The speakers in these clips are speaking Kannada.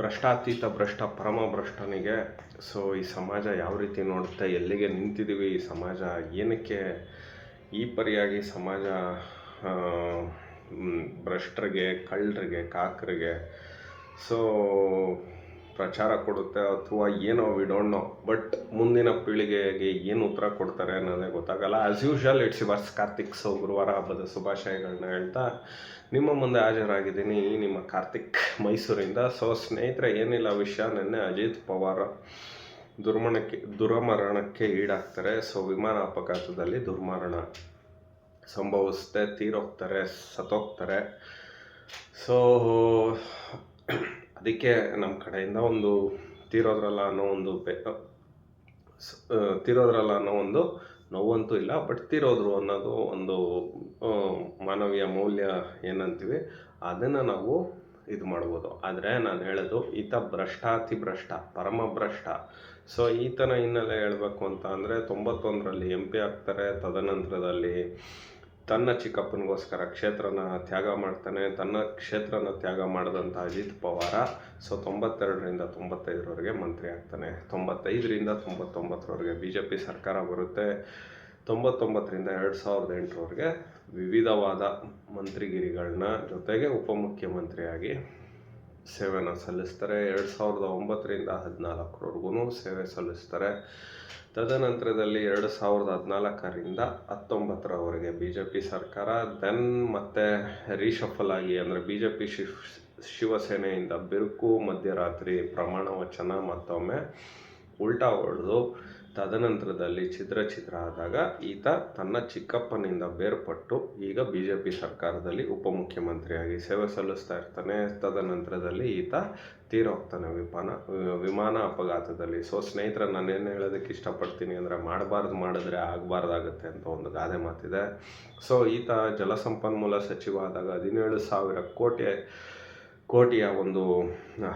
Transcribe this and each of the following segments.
ಭ್ರಷ್ಟಾತೀತ ಭ್ರಷ್ಟ ಪರಮ ಭ್ರಷ್ಟನಿಗೆ. ಸೊ ಈ ಸಮಾಜ ಯಾವ ರೀತಿ ನೋಡುತ್ತೆ? ಎಲ್ಲಿಗೆ ನಿಂತಿದ್ದೀವಿ ಈ ಸಮಾಜ ಏನಕ್ಕೆ ಈ ಪರಿಯಾಗಿ ಸಮಾಜ ಭ್ರಷ್ಟರಿಗೆ, ಕಳ್ಳರಿಗೆ, ಕಾಕರಿಗೆ? ಸೊ ಪ್ರಚಾರ ಕೊಡುತ್ತೆ ಅಥವಾ ಏನೋ ವಿ ಡೋಂಟ್ ನೋ ಬಟ್ ಮುಂದಿನ ಪೀಳಿಗೆಗೆ ಏನು ಉತ್ತರ ಕೊಡ್ತಾರೆ ಅನ್ನೋದೇ ಗೊತ್ತಾಗಲ್ಲ. As usual it's yours Karthik so ಗುರುವಾರ ಹಬ್ಬದ ಶುಭಾಶಯಗಳನ್ನ ಹೇಳ್ತಾ ನಿಮ್ಮ ಮುಂದೆ ಹಾಜರಾಗಿದ್ದೀನಿ ನಿಮ್ಮ ಕಾರ್ತಿಕ್ ಮೈಸೂರಿಂದ ಸೊ ಸ್ನೇಹಿತರೆ, ಏನಿಲ್ಲ ವಿಷಯ. ನಿನ್ನೆ ಅಜಿತ್ ಪವಾರ ದುರ್ಮರಣಕ್ಕೆ ದುರಮರಣಕ್ಕೆ ಈಡಾಗ್ತಾರೆ. ಸೊ ವಿಮಾನ ಅಪಘಾತದಲ್ಲಿ ದುರ್ಮರಣ ಸಂಭವಿಸುತ್ತೆ ತೀರೋಗ್ತಾರೆ, ಸತ್ತೋಗ್ತಾರೆ. ಸೊ ಅದಕ್ಕೆ ನಮ್ಮ ಕಡೆಯಿಂದ ಒಂದು ತೀರೋದ್ರಲ್ಲ ಅನ್ನೋ ಒಂದು ಬೆ ತೀರೋದ್ರಲ್ಲ ಅನ್ನೋ ಒಂದು ನೋವಂತೂ ಇಲ್ಲ, ಬಟ್ ತೀರೋದ್ರು ಅನ್ನೋದು ಒಂದು ಮಾನವೀಯ ಮೌಲ್ಯ ಏನಂತೀವಿ, ಅದನ್ನು ನಾವು ಇದು ಮಾಡ್ಬೋದು. ಆದರೆ ನಾನು ಹೇಳೋದು, ಈತ ಭ್ರಷ್ಟಾತಿ ಭ್ರಷ್ಟ, ಪರಮ ಭ್ರಷ್ಟ. ಸೊ ಈತನ ಹಿನ್ನೆಲೆ ಹೇಳಬೇಕು ಅಂತ ಅಂದರೆ ತೊಂಬತ್ತೊಂದರಲ್ಲಿ ಎಂ ಪಿ ಆಗ್ತಾರೆ, ತದನಂತರದಲ್ಲಿ ತನ್ನ ಚಿಕ್ಕಪ್ಪನಿಗೋಸ್ಕರ ಕ್ಷೇತ್ರನ ತ್ಯಾಗ ಮಾಡ್ತಾನೆ, ತನ್ನ ಕ್ಷೇತ್ರನ ತ್ಯಾಗ ಮಾಡಿದಂಥ ಅಜಿತ್ ಪವಾರ ಸೊ ತೊಂಬತ್ತೆರಡರಿಂದ ತೊಂಬತ್ತೈದರವರೆಗೆ ಮಂತ್ರಿ ಆಗ್ತಾನೆ. ತೊಂಬತ್ತೈದರಿಂದ ತೊಂಬತ್ತೊಂಬತ್ತರವರೆಗೆ ಬಿ ಜೆ ಪಿ ಸರ್ಕಾರ ಬರುತ್ತೆ. ತೊಂಬತ್ತೊಂಬತ್ತರಿಂದ ಎರಡು ಸಾವಿರದ ಎಂಟರವರೆಗೆ ವಿವಿಧವಾದ ಮಂತ್ರಿಗಿರಿಗಳನ್ನ ಜೊತೆಗೆ ಉಪಮುಖ್ಯಮಂತ್ರಿಯಾಗಿ ಸೇವೆನ ಸಲ್ಲಿಸ್ತಾರೆ ಎರಡು ಸಾವಿರದ ಒಂಬತ್ತರಿಂದ ಹದಿನಾಲ್ಕರವರೆಗೂ ಸೇವೆ ಸಲ್ಲಿಸ್ತಾರೆ. ತದನಂತರದಲ್ಲಿ ಎರಡು ಸಾವಿರದ ಹದಿನಾಲ್ಕರಿಂದ ಹತ್ತೊಂಬತ್ತರವರೆಗೆ ಬಿ ಜೆ ಪಿ ಸರ್ಕಾರ ದೆನ್ ಮತ್ತೆ ರೀಶಫಲ್ ಆಗಿ ಅಂದರೆ ಬಿ ಜೆ ಪಿ ಶಿವ್, ಶಿವಸೇನೆಯಿಂದ ಬಿರುಕು, ಮಧ್ಯರಾತ್ರಿ ಪ್ರಮಾಣ ವಚನ ಮತ್ತೊಮ್ಮೆ ಉಲ್ಟಾ ಹೊಡೆದು ತದನಂತರದಲ್ಲಿ ಛಿದ್ರ ಛಿದ್ರ ಆದಾಗ ಈತ ತನ್ನ ಚಿಕ್ಕಪ್ಪನಿಂದ ಬೇರ್ಪಟ್ಟು ಈಗ ಬಿ ಜೆ ಪಿ ಸರ್ಕಾರದಲ್ಲಿ ಉಪಮುಖ್ಯಮಂತ್ರಿಯಾಗಿ ಸೇವೆ ಸಲ್ಲಿಸ್ತಾ ಇರ್ತಾನೆ. ತದನಂತರದಲ್ಲಿ ಈತ ತೀರೋಗ್ತಾನೆ ವಿಮಾನ ವಿಮಾನ ಅಪಘಾತದಲ್ಲಿ ಸೊ, ಸ್ನೇಹಿತರ ನಾನೇನು ಹೇಳೋದಕ್ಕೆ ಇಷ್ಟಪಡ್ತೀನಿ ಅಂದರೆ ಮಾಡಬಾರ್ದು ಮಾಡಿದ್ರೆ ಆಗಬಾರ್ದಾಗುತ್ತೆ ಅಂತ ಒಂದು ಗಾದೆ ಮಾತಿದೆ. ಸೊ, ಈತ ಜಲಸಂಪನ್ಮೂಲ ಸಚಿವ ಆದಾಗ ಹದಿನೇಳು ಸಾವಿರ ಕೋಟಿ, ಕೋಟಿಯ ಒಂದು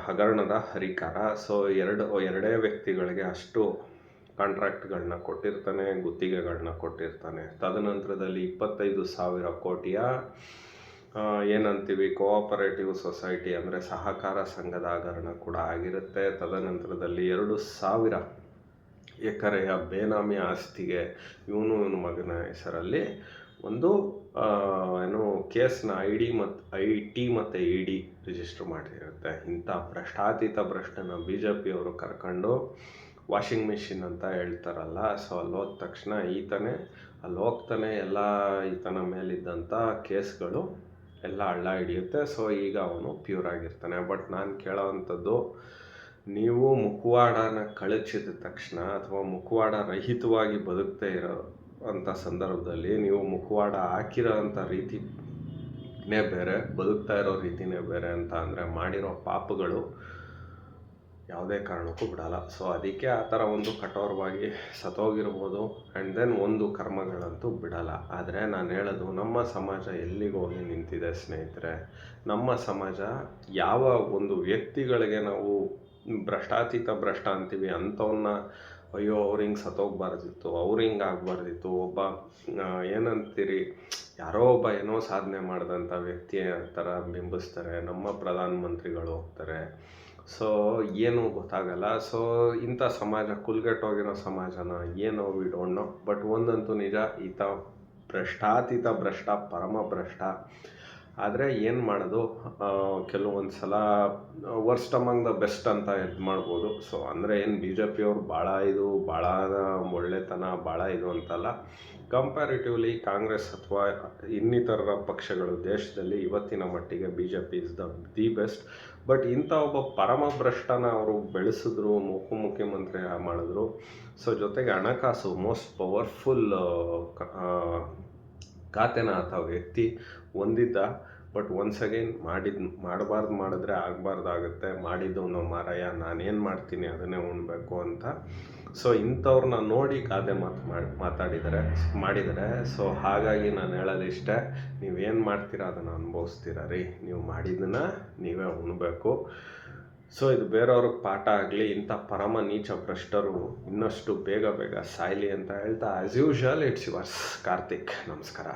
ಹಗರಣದ ಹರಿಕಾರ. ಸೊ, ಎರಡು, ಎರಡೇ ವ್ಯಕ್ತಿಗಳಿಗೆ ಅಷ್ಟು ಕಾಂಟ್ರಾಕ್ಟ್ಗಳನ್ನ ಕೊಟ್ಟಿರ್ತಾನೆ ಗುತ್ತಿಗೆಗಳನ್ನ ಕೊಟ್ಟಿರ್ತಾನೆ. ತದನಂತರದಲ್ಲಿ ಇಪ್ಪತ್ತೈದು ಸಾವಿರ ಕೋಟಿಯ ಏನಂತೀವಿ, ಕೋಆಪರೇಟಿವ್ ಸೊಸೈಟಿ ಅಂದರೆ ಸಹಕಾರ ಸಂಘದ ಹಗರಣ ಕೂಡ ಆಗಿರುತ್ತೆ. ತದನಂತರದಲ್ಲಿ ಎರಡು ಸಾವಿರ ಎಕರೆಯ ಬೇನಾಮಿ ಆಸ್ತಿಗೆ ಇವನು ಇವನ ಮಗನ ಹೆಸರಲ್ಲಿ ಒಂದು ಏನು ಕೇಸ್ನ ಐ ಡಿ ಮತ್ತು ಐ ಟಿ ಮತ್ತು ಇ ಡಿ ರಿಜಿಸ್ಟರ್ ಮಾಡಿರುತ್ತೆ. ಇಂಥ ಭ್ರಷ್ಟಾತೀತ ಭ್ರಷ್ಟನ ಬಿ ಜೆ ಪಿಯವರು ಕರ್ಕೊಂಡು ವಾಷಿಂಗ್ ಮಿಷಿನ್ ಅಂತ ಹೇಳ್ತಾರಲ್ಲ ಸೊ ಅಲ್ಲಿ ಹೋದ ತಕ್ಷಣ ಈತನೇ, ಅಲ್ಲಿ ಹೋಗ್ತಾನೆ ಎಲ್ಲ ಈತನ ಮೇಲಿದ್ದಂಥ ಕೇಸ್ಗಳು ಎಲ್ಲ ಹಳ್ಳ ಹಿಡಿಯುತ್ತೆ. ಸೊ ಈಗ ಅವನು ಪ್ಯೂರ್ ಆಗಿರ್ತಾನೆ. ಬಟ್ ನಾನು ಕೇಳೋವಂಥದ್ದು, ನೀವು ಮುಖವಾಡನ ಕಳಚಿದ ತಕ್ಷಣ ಅಥವಾ ಮುಖವಾಡ ರಹಿತವಾಗಿ ಬದುಕ್ತಾ ಇರೋ ಅಂಥ ಸಂದರ್ಭದಲ್ಲಿ ನೀವು ಮುಖವಾಡ ಹಾಕಿರೋ ಅಂಥ ರೀತಿನೇ ಬೇರೆ, ಬದುಕ್ತಾ ಇರೋ ರೀತಿನೇ ಬೇರೆ ಅಂತ ಅಂದರೆ ಮಾಡಿರೋ ಪಾಪಗಳು ಯಾವುದೇ ಕಾರಣಕ್ಕೂ ಬಿಡಲ್ಲ. ಸೊ ಅದಕ್ಕೆ ಆ ಥರ ಒಂದು ಕಠೋರವಾಗಿ ಸತ್ತೋಗಿರ್ಬೋದು. ಆ್ಯಂಡ್ ದೆನ್ ಒಂದು ಕರ್ಮಗಳಂತೂ ಬಿಡಲ್ಲ. ಆದರೆ ನಾನು ಹೇಳೋದು, ನಮ್ಮ ಸಮಾಜ ಎಲ್ಲಿಗೆ ಹೋಗಿ ನಿಂತಿದೆ ಸ್ನೇಹಿತರೆ? ನಮ್ಮ ಸಮಾಜ ಯಾವ ಒಂದು ವ್ಯಕ್ತಿಗಳಿಗೆ ನಾವು ಭ್ರಷ್ಟಾತೀತ ಭ್ರಷ್ಟ ಅಂತೀವಿ ಅಂಥವನ್ನ ಅಯ್ಯೋ, ಅವ್ರು ಹಿಂಗೆ ಸತ್ತೋಗ್ಬಾರ್ದಿತ್ತು, ಅವ್ರು ಹಿಂಗೆ ಆಗಬಾರ್ದಿತ್ತು, ಒಬ್ಬ ಏನಂತೀರಿ, ಯಾರೋ ಒಬ್ಬ ಏನೋ ಸಾಧನೆ ಮಾಡಿದಂಥ ವ್ಯಕ್ತಿಯ ಥರ ಬಿಂಬಿಸ್ತಾರೆ, ನಮ್ಮ ಪ್ರಧಾನಮಂತ್ರಿಗಳು ಹೋಗ್ತಾರೆ. ಸೊ ಏನು ಗೊತ್ತಾಗಲ್ಲ. ಸೊ ಇಂಥ ಸಮಾಜ, ಕುಲ್ಗೆಟ್ಟೋಗಿರೋ ಸಮಾಜನ ಏನೋ ನೋ ಬಟ್ ಒಂದಂತೂ ನಿಜ, ಈತ ಭ್ರಷ್ಟಾತೀತ ಭ್ರಷ್ಟ ಪರಮ ಭ್ರಷ್ಟ ಆದರೆ ಏನು ಮಾಡೋದು? ಕೆಲವೊಂದು ಸಲ ವರ್ಸ್ಟ್ ಅಮಂಗ್ ದ ಬೆಸ್ಟ್ ಅಂತ ಇದು ಮಾಡ್ಬೋದು. ಸೊ ಅಂದರೆ ಏನು ಬಿ ಜೆ ಪಿಯವ್ರು ಭಾಳ ಇದು ಭಾಳ ಒಳ್ಳೆತನ ಭಾಳ ಇದು ಅಂತಲ್ಲ. ಕಂಪ್ಯಾರಿಟಿವ್ಲಿ ಕಾಂಗ್ರೆಸ್ ಅಥವಾ ಇನ್ನಿತರ ಪಕ್ಷಗಳು ದೇಶದಲ್ಲಿ ಇವತ್ತಿನ ಮಟ್ಟಿಗೆ B J P is the the best but ಇಂಥ ಒಬ್ಬ ಪರಮ ಭ್ರಷ್ಟನ ಅವರು ಬೆಳೆಸಿದ್ರು, ಉಪಮುಖ್ಯಮಂತ್ರಿ ಮಾಡಿದ್ರು. ಸೊ ಜೊತೆಗೆ ಹಣಕಾಸು ಮೋಸ್ಟ್ ಪವರ್ಫುಲ್ ಖಾತೆನ ಆತ ವ್ಯಕ್ತಿ ಹೊಂದಿದ್ದ, ಬಟ್ ಒನ್ಸ್ ಅಗೈನ್ ಮಾಡಿದ್, ಮಾಡಬಾರ್ದು ಮಾಡಿದ್ರೆ ಆಗಬಾರ್ದಾಗುತ್ತೆ ಮಾಡಿದ್ದವನು ಮಾರಾಯ, ನಾನೇನು ಮಾಡ್ತೀನಿ ಅದನ್ನೇ ಉಣ್ಬೇಕು ಅಂತ. ಸೊ ಇಂಥವ್ರನ್ನ ನೋಡಿ ಗಾದೆ ಮಾತು ಮಾಡಿ, ಮಾತಾಡಿದರೆ, ಮಾಡಿದರೆ. ಸೊ ಹಾಗಾಗಿ ನಾನು ಹೇಳೋದಿಷ್ಟೇ ನೀವೇನು ಮಾಡ್ತೀರಾ ಅದನ್ನು ಅನುಭವಿಸ್ತೀರ ರೀ. ನೀವು ಮಾಡಿದ್ದನ್ನು ನೀವೇ ಉಣ್ಬೇಕು. ಸೊ ಇದು ಬೇರೆಯವ್ರಿಗೆ ಪಾಠ ಆಗಲಿ, ಇಂಥ ಪರಮ ನೀಚ ಭ್ರಷ್ಟರು ಇನ್ನಷ್ಟು ಬೇಗ ಬೇಗ ಸಾಯ್ಲಿ ಅಂತ ಹೇಳ್ತಾ as usual it's yours Karthik. ನಮಸ್ಕಾರ.